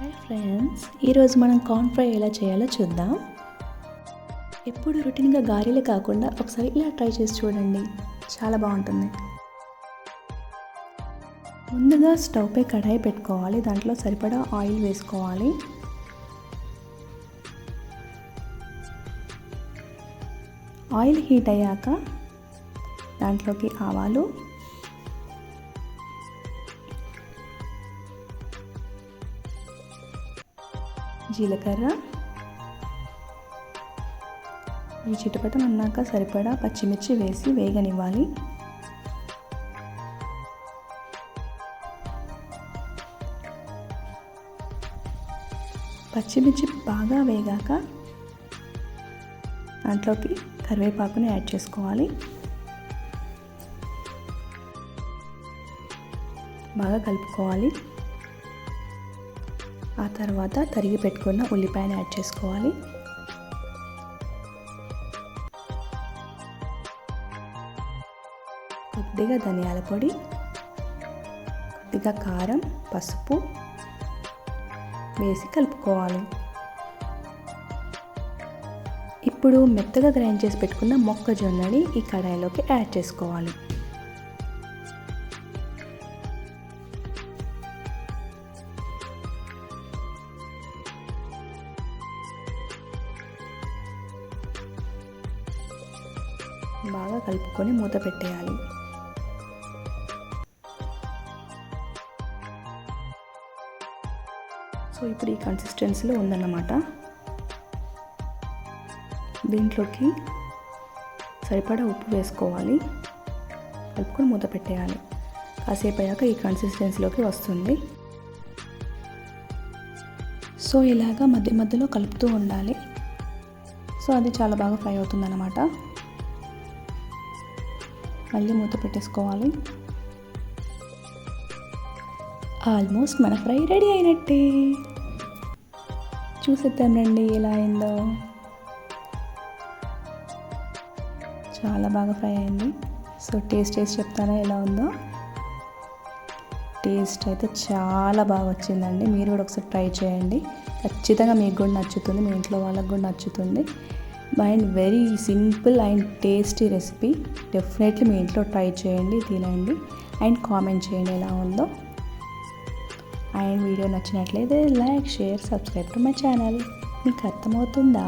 Hi friends ఈరోజు మనం corn fry ఎలా చేయాలో చూద్దాం. ఎప్పుడు రొటీన్గా గారెలు కాకుండా ఒకసారి ఇలా ట్రై చేసి చూడండి. చాలా బాగుంటుంది. ముందుగా స్టవ్పై కడాయి పెట్టుకోవాలి. దాంట్లో సరిపడా ఆయిల్ వేసుకోవాలి. ఆయిల్ హీట్ అయ్యాక దాంట్లోకి ఆవాలు జీలకర్ర. ఈ చిటపటం అన్నాక సరిపడా పచ్చిమిర్చి వేసి వేగనివ్వాలి. పచ్చిమిర్చి బాగా వేగాక దాంట్లోకి కరివేపాకుని యాడ్ చేసుకోవాలి. బాగా కలుపుకోవాలి. ఆ తర్వాత తరిగి పెట్టుకున్న ఉల్లిపాయను యాడ్ చేసుకోవాలి. కొద్దిగా ధనియాల పొడి కొద్దిగా కారం పసుపు వేసి కలుపుకోవాలి. ఇప్పుడు మెత్తగా గ్రైండ్ చేసి పెట్టుకున్న మొక్కజొన్నని ఈ కడాయిలోకి యాడ్ చేసుకోవాలి. బాగా కలుపుకొని మూత పెట్టేయాలి. సో ఇప్పుడు ఈ కన్సిస్టెన్సీలో ఉందన్నమాట. దీంట్లోకి సరిపడా ఉప్పు వేసుకోవాలి. కలుపుకొని మూత పెట్టేయాలి. కాసేపు అయ్యాక ఈ కన్సిస్టెన్సీలోకి వస్తుంది. సో ఇలాగా మధ్య మధ్యలో కలుపుతూ ఉండాలి. సో అది చాలా బాగా ఫ్రై అవుతుందన్నమాట. మళ్ళీ మూత పెట్టేసుకోవాలి. ఆల్మోస్ట్ మన ఫ్రై రెడీ అయినట్టే. చూసేద్దాం రండి ఎలా అయిందో. చాలా బాగా ఫ్రై అయింది. సో టేస్ట్ చేసి చెప్తారా ఎలా ఉందో? టేస్ట్ అయితే చాలా బాగా వచ్చిందండి. మీరు కూడా ఒకసారి ట్రై చేయండి. ఖచ్చితంగా మీకు కూడా నచ్చుతుంది. మీ ఇంట్లో వాళ్ళకి కూడా నచ్చుతుంది. And very simple and tasty recipe. Definitely మీ ఇంట్లో ట్రై చేయండి తినండి అండ్ కామెంట్ చేయండి ఎలా ఉందో. అండ్ వీడియో నచ్చినట్లయితే like share subscribe to my channel. మీకు అర్థమవుతుందా?